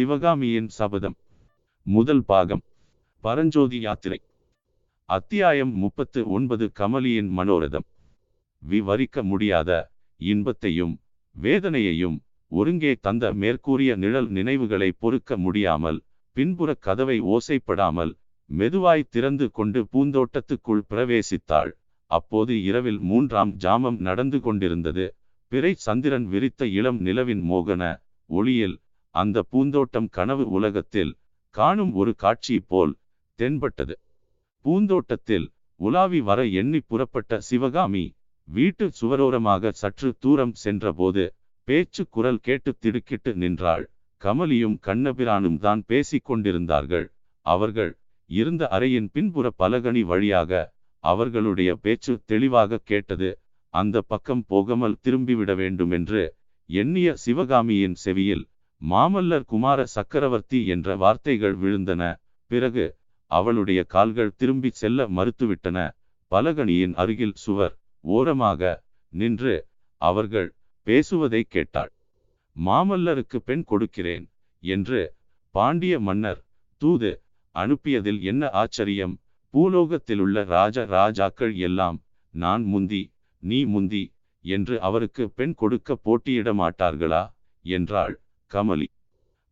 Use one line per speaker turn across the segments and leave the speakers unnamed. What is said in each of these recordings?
சிவகாமியின் சபதம். முதல் பாகம். பரஞ்சோதி யாத்திரை. அத்தியாயம் முப்பத்து ஒன்பது. கமலியின் மனோரதம். விவரிக்க முடியாத இன்பத்தையும் வேதனையையும் ஒருங்கே தந்த மேற்கூறிய நிழல் நினைவுகளை பொறுக்க முடியாமல் பின்புற கதவை ஓசைப்படாமல் மெதுவாய் திறந்து கொண்டு பூந்தோட்டத்துக்குள் பிரவேசித்தாள். அப்போது இரவில் மூன்றாம் ஜாமம் நடந்து கொண்டிருந்தது. பிறை சந்திரன் விரித்த இளம் நிலவின் மோகன ஒளியில் அந்த பூந்தோட்டம் கனவு உலகத்தில் காணும் ஒரு காட்சி போல் தென்பட்டது. பூந்தோட்டத்தில் உலாவி வர எண்ணி புறப்பட்ட சிவகாமி வீட்டு சுவரோரமாக சற்று தூரம் சென்றபோது பேச்சு குரல் கேட்டு திடுக்கிட்டு நின்றாள். கமலியும் கண்ணபிரானும் தான் பேசிக் கொண்டிருந்தார்கள். அவர்கள் இருந்த அறையின் பின்புற பலகணி வழியாக அவர்களுடைய பேச்சு தெளிவாக கேட்டது அந்த பக்கம் போகாமல் திரும்பிவிட வேண்டுமென்று எண்ணிய சிவகாமியின் செவியில் மாமல்லர் குமார சக்கரவர்த்தி என்ற வார்த்தைகள் விழுந்தன. பிறகு அவளுடைய கால்கள் திரும்பி செல்ல மறுத்துவிட்டன. பலகணியின் அருகில் சுவர் ஓரமாக நின்று அவர்கள் பேசுவதை கேட்டாள். மாமல்லருக்கு பெண் கொடுக்கிறேன் என்று பாண்டிய மன்னர் தூது அனுப்பியதில் என்ன ஆச்சரியம்? பூலோகத்திலுள்ள ராஜ ராஜாக்கள் எல்லாம் நான் முந்தி நீ முந்தி என்று அவருக்கு பெண் கொடுக்க போட்டியிட மாட்டார்களா என்றாள். கமலி.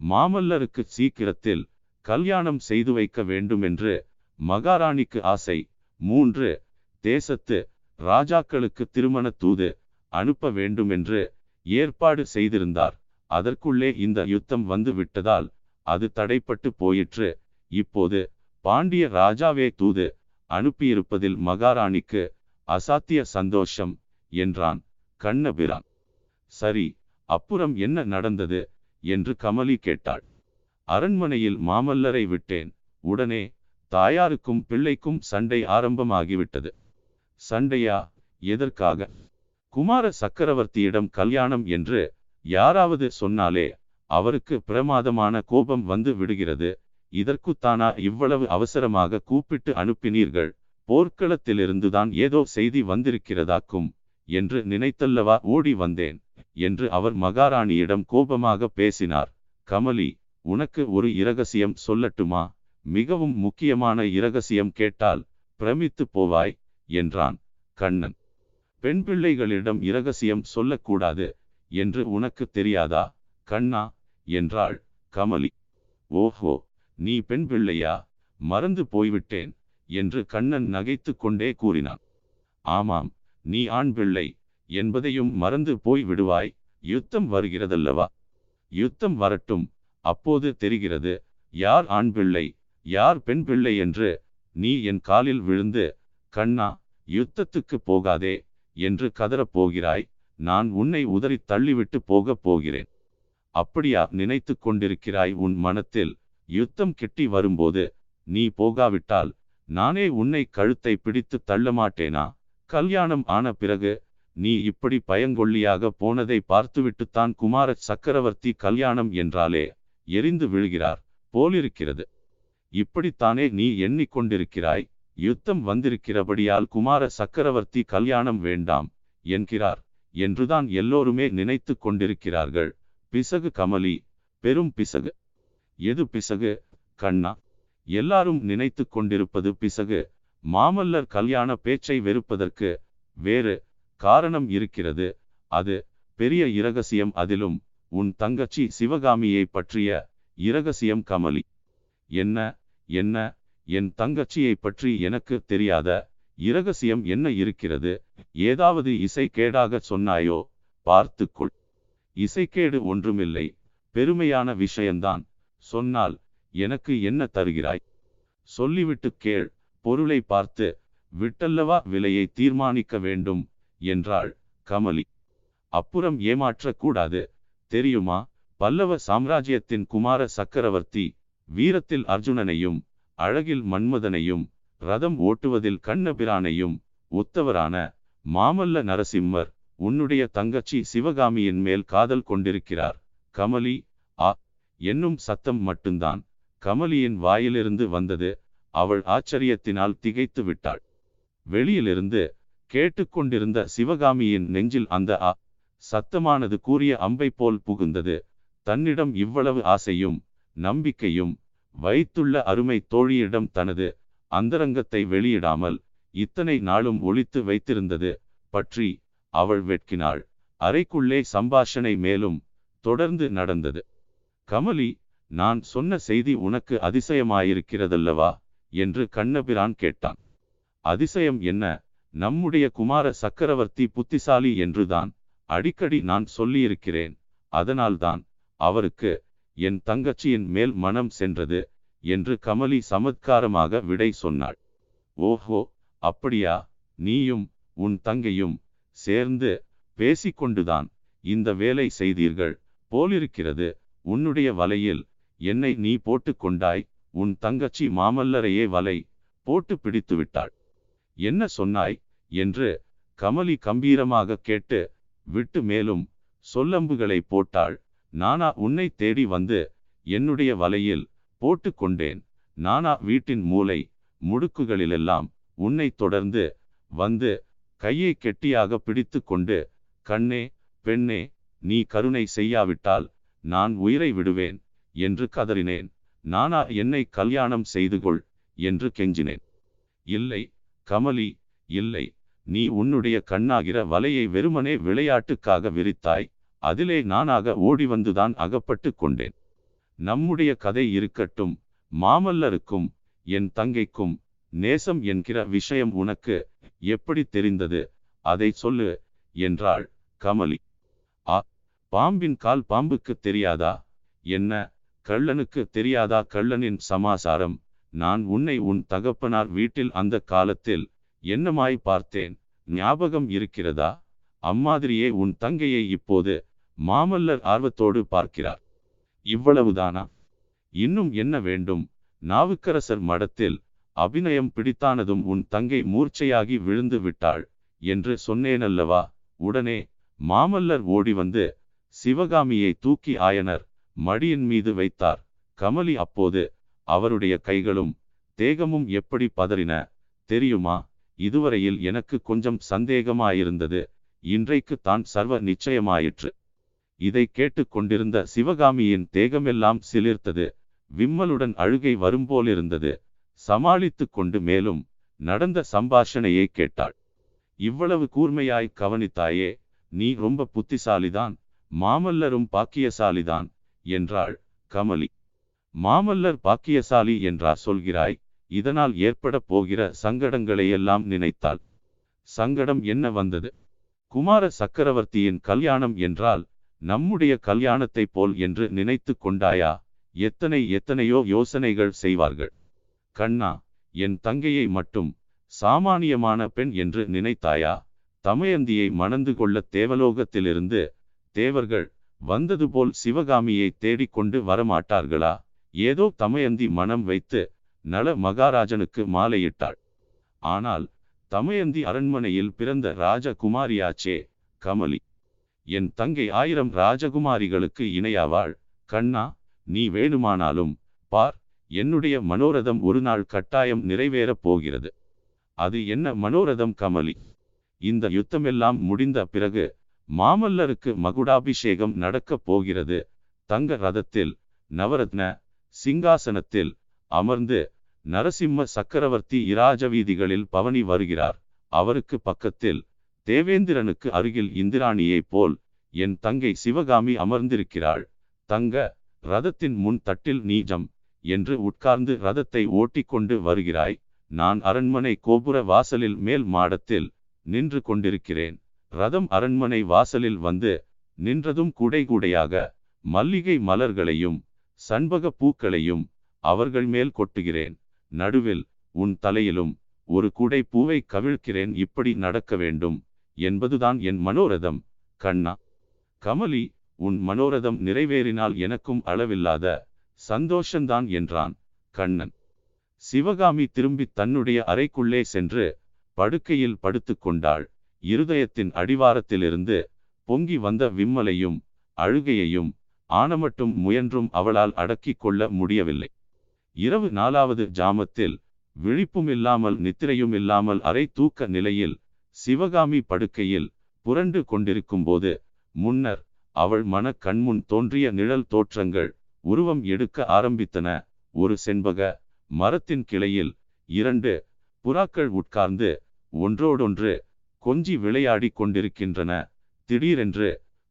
மாமல்லருக்கு சீக்கிரத்தில் கல்யாணம் செய்து வைக்க வேண்டுமென்று மகாராணிக்கு ஆசை. மூன்று தேசத்து ராஜாக்களுக்கு திருமண தூது அனுப்ப வேண்டுமென்று ஏற்பாடு செய்திருந்தார். அதற்குள்ளே இந்த யுத்தம் வந்து விட்டதால் அது தடைப்பட்டு போயிற்று. இப்போது பாண்டிய ராஜாவே தூது அனுப்பியிருப்பதில் மகாராணிக்கு அசாத்திய சந்தோஷம் என்றான் கண்ணபிரான். சரி அப்புறம் என்ன நடந்தது? என்று கமலி கேட்டாள். அரண்மனையில் மாமல்லரை விட்டேன். உடனே தாயாருக்கும் பிள்ளைக்கும் சண்டை ஆரம்பமாகிவிட்டது. சண்டையா? எதற்காக? குமார சக்கரவர்த்தியிடம் கல்யாணம் என்று யாராவது சொன்னாலே அவருக்கு பிரமாதமான கோபம் வந்து விடுகிறது. இதற்குத்தானா இவ்வளவு அவசரமாக கூப்பிட்டு அனுப்பினீர்கள்? போர்க்களத்திலிருந்துதான் ஏதோ செய்தி வந்திருக்கிறதாக்கும் என்று நினைத்தல்லவா ஓடி வந்தேன். என்று அவர் மகாராணியிடம் கோபமாக பேசினார். கமலி உனக்கு ஒரு இரகசியம் சொல்லட்டுமா? மிகவும் முக்கியமான இரகசியம் கேட்டால் பிரமித்து போவாய் என்றான். கண்ணன் பெண் பிள்ளைகளிடம் இரகசியம் சொல்லக்கூடாது என்று உனக்கு தெரியாதா? கண்ணா என்றாள் கமலி. ஓஹோ நீ பெண் பிள்ளையா? மறந்து போய்விட்டேன் என்று கண்ணன் நகைத்து கொண்டே கூறினான். ஆமாம் நீ ஆண் பிள்ளை. என்பதையும் மறந்து போய் விடுவாய். யுத்தம் வருகிறதல்லவா? யுத்தம் வரட்டும். அப்போது தெரிகிறது யார் ஆண் பிள்ளை யார் பெண் பிள்ளை என்று நீ என் காலில் விழுந்து கண்ணா யுத்தத்துக்கு போகாதே என்று கதறப் போகிறாய். நான் உன்னை உதறி தள்ளிவிட்டு போகப் போகிறேன். அப்படியா நினைத்து கொண்டிருக்கிறாய் உன் மனத்தில். யுத்தம் கிட்டி வரும்போது நீ போகாவிட்டால் நானே உன்னை கழுத்தை பிடித்து தள்ள மாட்டேனா கல்யாணம் ஆன பிறகு நீ இப்படி பயங்கொல்லியாக போனதை பார்த்துவிட்டுத்தான் குமார சக்கரவர்த்தி கல்யாணம் என்றாலே எரிந்து விழுகிறார் போலிருக்கிறது. இப்படித்தானே நீ எண்ணிக்கொண்டிருக்கிறாய். யுத்தம் வந்திருக்கிறபடியால் குமார சக்கரவர்த்தி கல்யாணம் வேண்டாம் என்கிறார் என்றுதான் எல்லோருமே நினைத்து கொண்டிருக்கிறார்கள். பிசகு கமலி பெரும் பிசகு. எது பிசகு? கண்ணா. எல்லாரும் நினைத்து கொண்டிருப்பது பிசகு. மாமல்லர் கல்யாண பேச்சை வெறுப்பதற்கு வேறு காரணம் இருக்கிறது. அது பெரிய இரகசியம். அதிலும் உன் தங்கச்சி சிவகாமியை பற்றிய இரகசியம் கமலி. என்ன என்ன என் தங்கச்சியை பற்றி எனக்கு தெரியாத இரகசியம் என்ன இருக்கிறது? ஏதாவது இசைக்கேடாக சொன்னாயோ? பார்த்துக்கொள். இசைக்கேடு ஒன்றுமில்லை. பெருமையான விஷயம்தான் சொன்னால் எனக்கு என்ன தருகிறாய்? சொல்லிவிட்டு கேள். பொருளை பார்த்து விட்டல்லவா விலையை தீர்மானிக்க வேண்டும். என்றாள் கமலி. அப்புறம் ஏமாற்றக்கூடாது. தெரியுமா? பல்லவ சாம்ராஜ்யத்தின் குமார சக்கரவர்த்தி வீரத்தில் அர்ஜுனனையும் அழகில் மன்மதனையும் ரதம் ஓட்டுவதில் கண்ணபிரானையும் உத்தவரான மாமல்ல நரசிம்மர் உன்னுடைய தங்கச்சி சிவகாமியின் மேல் காதல் கொண்டிருக்கிறார். கமலி ஆ என்னும் சத்தம் மட்டும்தான். கமலியின் வாயிலிருந்து வந்தது அவள் ஆச்சரியத்தினால் திகைத்து விட்டாள் வெளியிலிருந்து கேட்டுக்கொண்டிருந்த சிவகாமியின் நெஞ்சில் அந்த அ சத்தமானது கூறிய அம்பை போல் புகுந்தது. தன்னிடம் இவ்வளவு ஆசையும் நம்பிக்கையும் வைத்துள்ள அருமை தோழியிடம் தனது அந்தரங்கத்தை வெளியிடாமல் இத்தனை நாளும் ஒளித்து வைத்திருந்தது பற்றி அவள் வெட்கினாள். அறைக்குள்ளே சம்பாஷணை மேலும் தொடர்ந்து நடந்தது. கமலி நான் சொன்ன செய்தி உனக்கு அதிசயமாயிருக்கிறதல்லவா? என்று கண்ணபிரான் கேட்டான். அதிசயம் என்ன? நம்முடைய குமார சக்கரவர்த்தி புத்திசாலி என்றுதான் அடிக்கடி நான் சொல்லியிருக்கிறேன். அதனால்தான் அவருக்கு என் தங்கச்சியின் மேல் மனம் சென்றது என்று கமலி சமத்காரமாக விடை சொன்னாள். ஓஹோ அப்படியா? நீயும் உன் தங்கையும் சேர்ந்து பேசிக்கொண்டுதான் இந்த வேலை செய்தீர்கள் போலிருக்கிறது. உன்னுடைய வலையில் என்னை நீ போட்டு கொண்டாய். உன் தங்கச்சி மாமல்லரையே வலை போட்டு பிடித்து விட்டாள் என்ன சொன்னாய்? என்று கமலி கம்பீரமாக கேட்டு விட்டு மேலும் சொல்லம்புகளை போட்டாள். நானா உன்னை தேடி வந்து என்னுடைய வலையில் போட்டு கொண்டேன். நானா வீட்டின் மூளை முடுக்குகளிலெல்லாம் உன்னை தொடர்ந்து வந்து கையை கெட்டியாக பிடித்து கொண்டு கண்ணே பெண்ணே நீ கருணை செய்யாவிட்டால் நான் உயிரை விடுவேன் என்று கதறினேன். நானா என்னை கல்யாணம் செய்து கொள் என்று கெஞ்சினேன். இல்லை கமலி இல்லை நீ உன்னுடைய கண்ணாகிற வலையை வெறுமனே விளையாட்டுக்காக விரித்தாய் அதிலே நானாக ஓடி வந்துதான் அகப்பட்டு கொண்டேன். நம்முடைய கதை இருக்கட்டும் மாமல்லருக்கும் என் தங்கைக்கும் நேசம் என்கிற விஷயம் உனக்கு எப்படி தெரிந்தது? அதை சொல்லு என்றாள் கமலி. ஆ பாம்பின் கால் பாம்புக்கு தெரியாதா? என்ன கள்ளனுக்கு தெரியாதா? கள்ளனின் சமாசாரம். நான் உன்னை உன் தகப்பனார் வீட்டில் அந்த காலத்தில் என்னமாய் பார்த்தேன்? ஞாபகம் இருக்கிறதா? அம்மாதிரியே உன் தங்கையை இப்போது மாமல்லர் ஆர்வத்தோடு பார்க்கிறார். இவ்வளவுதானா? இன்னும் என்ன வேண்டும்? நாவுக்கரசர் மடத்தில் அபிநயம் பிடித்தானதும் உன் தங்கை மூர்ச்சையாகி விழுந்து விட்டாள் என்று சொன்னேனல்லவா? உடனே மாமல்லர் ஓடி வந்து சிவகாமியை தூக்கி ஆயனர் மடியின் மீது வைத்தார். கமலி அப்போது அவருடைய கைகளும் தேகமும் எப்படி பதறின? தெரியுமா? இதுவரையில் எனக்கு கொஞ்சம் சந்தேகமாயிருந்தது. இன்றைக்கு தான் சர்வ நிச்சயமாயிற்று. இதை கேட்டு கொண்டிருந்த சிவகாமியின் தேகமெல்லாம் சிலிர்த்தது. விம்மலுடன் அழுகை வரும்போலிருந்தது. சமாளித்து கொண்டு மேலும் நடந்த சம்பாஷணையை கேட்டாள். இவ்வளவு கூர்மையாய் கவனித்தாயே நீ ரொம்ப புத்திசாலிதான் மாமல்லரும் பாக்கியசாலிதான் என்றாள் கமலி. மாமல்லர் பாக்கியசாலி என்றா சொல்கிறாய்? இதனால் ஏற்பட போகிற சங்கடங்களையெல்லாம் நினைத்தாள். சங்கடம் என்ன வந்தது? குமார சக்கரவர்த்தியின் கல்யாணம் என்றால் நம்முடைய கல்யாணத்தைப் போல் என்று நினைத்து கொண்டாயா? எத்தனை எத்தனையோ யோசனைகள் செய்வார்கள். கண்ணா என் தங்கையை மட்டும் சாமானியமான பெண் என்று நினைத்தாயா? தமயந்தியை மணந்து கொள்ள தேவலோகத்திலிருந்து தேவர்கள் வந்தது போல் சிவகாமியை தேடிக்கொண்டு வரமாட்டார்களா? ஏதோ தமயந்தி மனம் வைத்து நல மகாராஜனுக்கு மாலையிட்டாள். ஆனால் தமயந்தி அரண்மனையில் பிறந்த ராஜகுமாரியாச்சே கமலி. என் தங்கை ஆயிரம் ராஜகுமாரிகளுக்கு இணையாவாள். கண்ணா நீ வேணுமானாலும் பார் என்னுடைய மனோரதம் ஒரு நாள் கட்டாயம் நிறைவேறப் போகிறது. அது என்ன மனோரதம் கமலி? இந்த யுத்தமெல்லாம் முடிந்த பிறகு மாமல்லருக்கு மகுடாபிஷேகம் நடக்கப் போகிறது. தங்க ரதத்தில் நவரத்ன சிங்காசனத்தில் அமர்ந்து நரசிம்ம சக்கரவர்த்தி இராஜ வீதிகளில் பவனி வருகிறார். அவருக்கு பக்கத்தில் தேவேந்திரனுக்கு அருகில் இந்திராணியைப் போல் என் தங்கை சிவகாமி அமர்ந்திருக்கிறாள். தங்க ரதத்தின் முன் தட்டில் நீஜம் என்று உட்கார்ந்து ரதத்தை ஓட்டிக்கொண்டு வருகிறாய். நான் அரண்மனை கோபுர வாசலில் மேல் மாடத்தில் நின்று கொண்டிருக்கிறேன். ரதம் அரண்மனை வாசலில் வந்து நின்றதும் குடை கூடையாக மல்லிகை மலர்களையும் சண்பக பூக்களையும் அவர்கள் மேல் கொட்டுகிறேன். நடுவில் உன் தலையிலும் ஒரு குடை பூவை கவிழ்க்கிறேன் இப்படி நடக்க வேண்டும் என்பதுதான் என் மனோரதம். கண்ணா! கமலி உன் மனோரதம் நிறைவேறினால் எனக்கும் அளவில்லாத சந்தோஷந்தான் என்றான் கண்ணன். சிவகாமி திரும்பி தன்னுடைய அறைக்குள்ளே சென்று படுக்கையில் படுத்து கொண்டாள். இருதயத்தின் அடிவாரத்திலிருந்து பொங்கி வந்த விம்மலையும் அழுகையையும் ஆனமட்டும் முயன்றும் அவளால் அடக்கிக் கொள்ள முடியவில்லை. இரவு நாலாவது ஜாமத்தில் விழிப்பும் இல்லாமல் நித்திரையும் இல்லாமல் அரை தூக்க நிலையில் சிவகாமி படுக்கையில் புரண்டு கொண்டிருக்கும்போது முன்னர் அவள் மன கண்முன் தோன்றிய நிழல் தோற்றங்கள் உருவம் எடுக்க ஆரம்பித்தன. ஒரு செண்பக மரத்தின் கிளையில் இரண்டு புறாக்கள் உட்கார்ந்து ஒன்றோடொன்று கொஞ்சி விளையாடி கொண்டிருக்கின்றன. திடீரென்று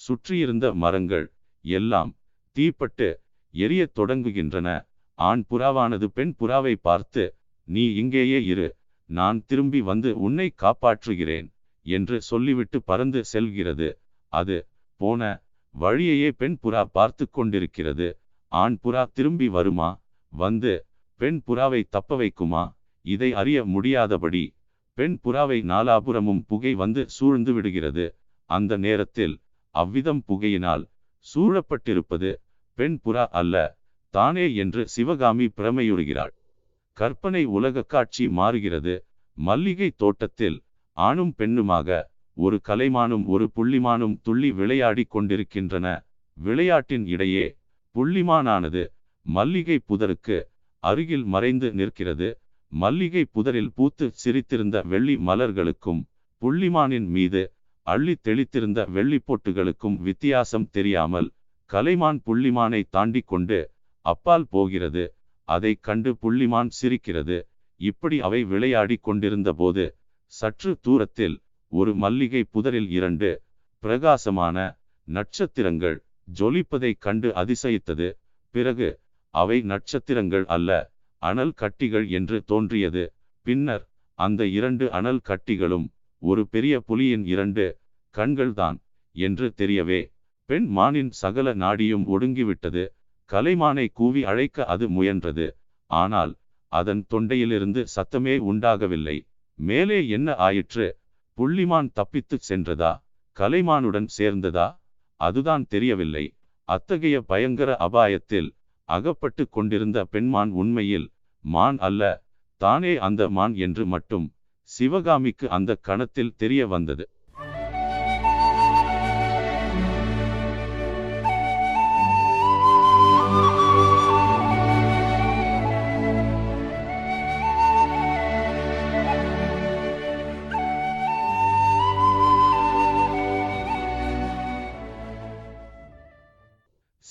சுற்றியிருந்த மரங்கள் எல்லாம் தீப்பட்டு எரியத் தொடங்குகின்றன. ஆண் புறாவானது பெண் புறாவை பார்த்து நீ இங்கேயே இரு நான் திரும்பி வந்து உன்னை காப்பாற்றுகிறேன் என்று சொல்லிவிட்டு பறந்து செல்கிறது. அது போன வழியையே பெண் புறா பார்த்து கொண்டிருக்கிறது. ஆண் புறா திரும்பி வருமா? வந்து பெண் புறாவை தப்ப வைக்குமா? இதை அறிய முடியாதபடி. பெண் புறாவை நாலாபுறமும் புகை வந்து சூழ்ந்து விடுகிறது. அந்த நேரத்தில் அவ்விதம் புகையினால் சூழப்பட்டிருப்பது பெண் புறா அல்ல. தானே என்று சிவகாமி பிரமையுறுகிறாள். கற்பனை உலக காட்சி மாறுகிறது. மல்லிகை தோட்டத்தில் ஆணும் பெண்ணுமாக ஒரு கலைமானும் ஒரு புள்ளிமானும் துள்ளி விளையாடி கொண்டிருக்கின்றன. விளையாட்டின் இடையே புள்ளிமானானது மல்லிகை புதருக்கு அருகில் மறைந்து நிற்கிறது. மல்லிகை புதரில் பூத்து சிரித்திருந்த வெள்ளி மலர்களுக்கும் புள்ளிமானின் மீது அள்ளி தெளித்திருந்த வெள்ளி போட்டுகளுக்கும் வித்தியாசம் தெரியாமல் கலைமான் புள்ளிமானை தாண்டி கொண்டு அப்பால் போகிறது. அதை கண்டு புள்ளிமான் சிரிக்கிறது. இப்படி அவை விளையாடி கொண்டிருந்தபோது சற்று தூரத்தில் ஒரு மல்லிகை புதரில் இரண்டு பிரகாசமான நட்சத்திரங்கள் ஜொலிப்பதைக் கண்டு அதிசயித்தது. பிறகு அவை நட்சத்திரங்கள் அல்ல அனல் கட்டிகள் என்று தோன்றியது. பின்னர் அந்த இரண்டு அனல் கட்டிகளும் ஒரு பெரிய புலியின் இரண்டு கண்கள்தான் என்று தெரியவே பெண் மானின் சகல நாடியும் ஒடுங்கிவிட்டது. கலைமானை கூவி அழைக்க அது முயன்றது. ஆனால் அதன் தொண்டையிலிருந்து சத்தமே உண்டாகவில்லை. மேலே என்ன ஆயிற்று? புள்ளிமான் தப்பித்துச் சென்றதா? கலைமானுடன் சேர்ந்ததா? அதுதான் தெரியவில்லை. அத்தகைய பயங்கர அபாயத்தில் அகப்பட்டு கொண்டிருந்த பெண்மான் உண்மையில் மான் அல்ல தானே அந்த மான் என்று மட்டும் சிவகாமிக்கு அந்த கணத்தில் தெரிய வந்தது.